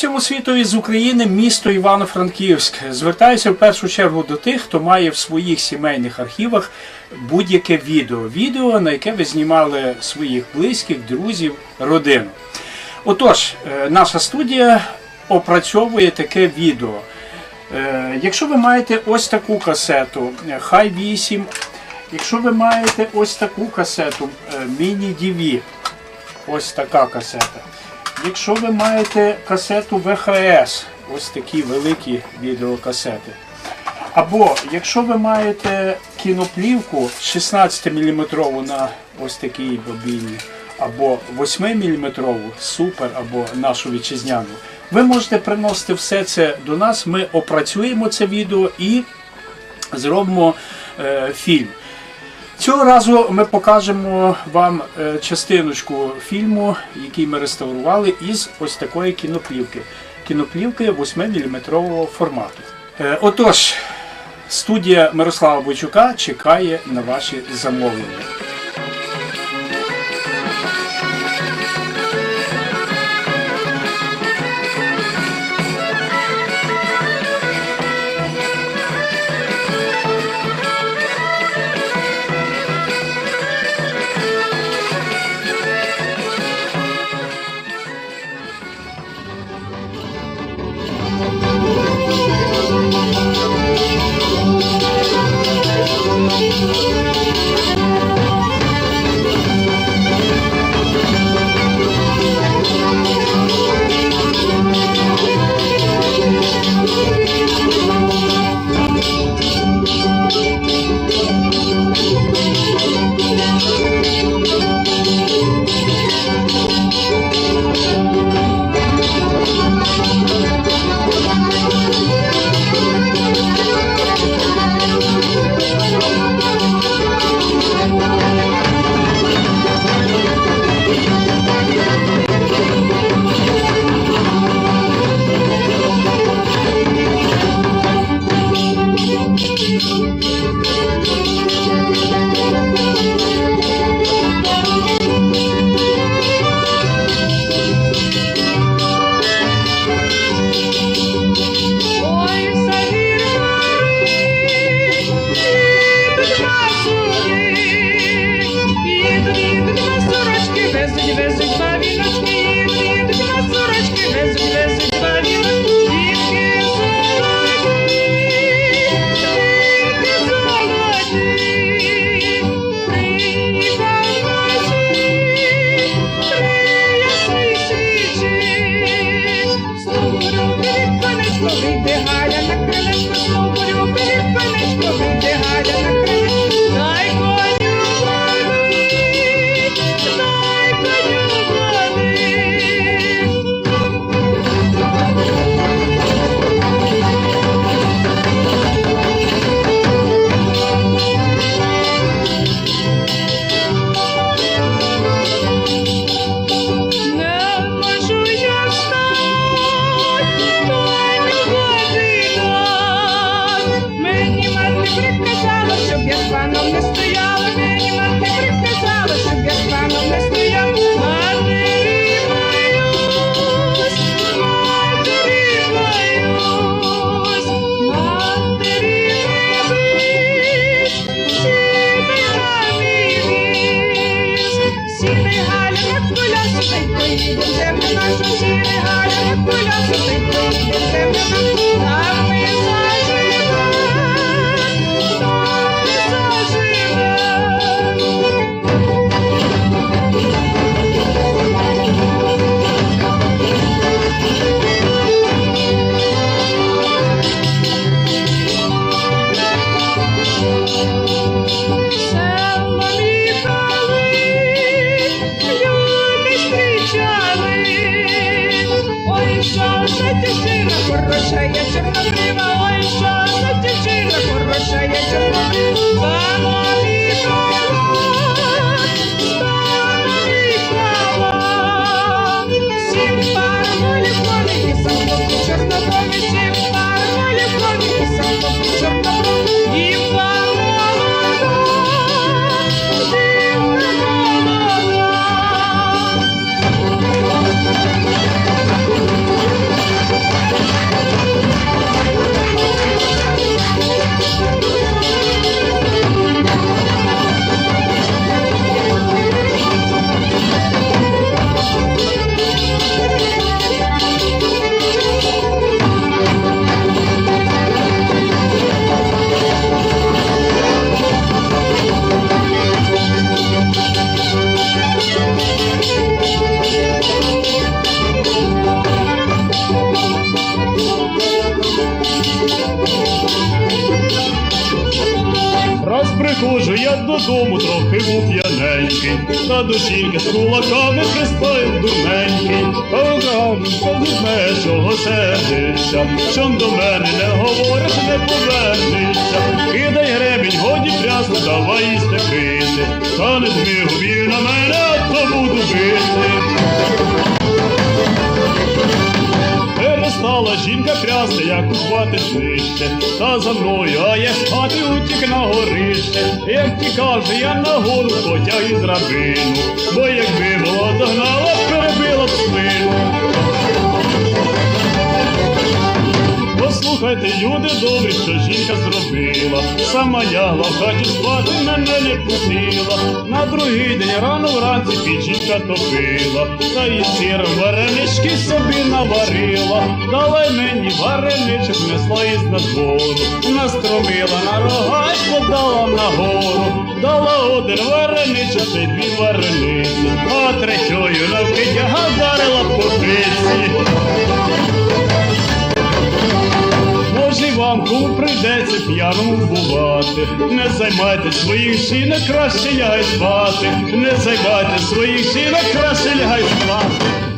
всьому світові з України місто Івано-Франківськ. Звертаюся в першу чергу до тих, хто має в своїх сімейних архівах будь-яке відео. Відео, на яке ви знімали своїх близьких, друзів, родину. Отож, е, наша студія опрацьовує таке відео. Е, Якщо ви маєте ось таку касету, е, хай 8, якщо ви маєте ось таку касету, міні-DV, ось така касета. Якщо ви маєте касету ВХС, ось такі великі відеокасети. Або якщо ви маєте кіноплівку 16-мм на ось такій бобіні, або 8-мм супер, або нашу вітчизняну, ви можете приносити все це до нас. Ми опрацюємо це відео і зробимо е, фільм. Цього разу ми покажемо вам е, частиночку фільму, який ми реставрували із ось такої кіноплівки. Кіноплівки 8-мм формату. Е, Отож, студія Мирослава Бойчука чекає на ваші замовлення. diverso, diverso, й поїдем Приходжу я додому, трохи був п'яненький, та до з кулаками пристояв дурненький. Скажи мене, чого сердишся, чом до мене не говориш, не повернешся. Кидай гребінь, годі трясти, давай їсти пити. Та не дмі губів на мене, а то буду Перестала жінка трясти, як ухвати нижче, та за мною, а я спати утік на горище. Як тікав же я на гору, потяг із драбину, бо якби було догнала, перебила б спину. Послухайте, люди добрі, що жінка зробила. Сама лягла в хаті спати, мене не пустила. На другий день рано вранці під топила. Та й сіром варенички собі наварила. Давай мені вареничок несла із надвору. Настромила на рогать, подала нагору. Дала один вареничок, ще й дві варениці. А третьою навкидя гадарила по пиці. Прийдеться п'яному бувати. Не займайте своїх жінок, краще лягай спати. Не займайте своїх жінок, краще лягай спати.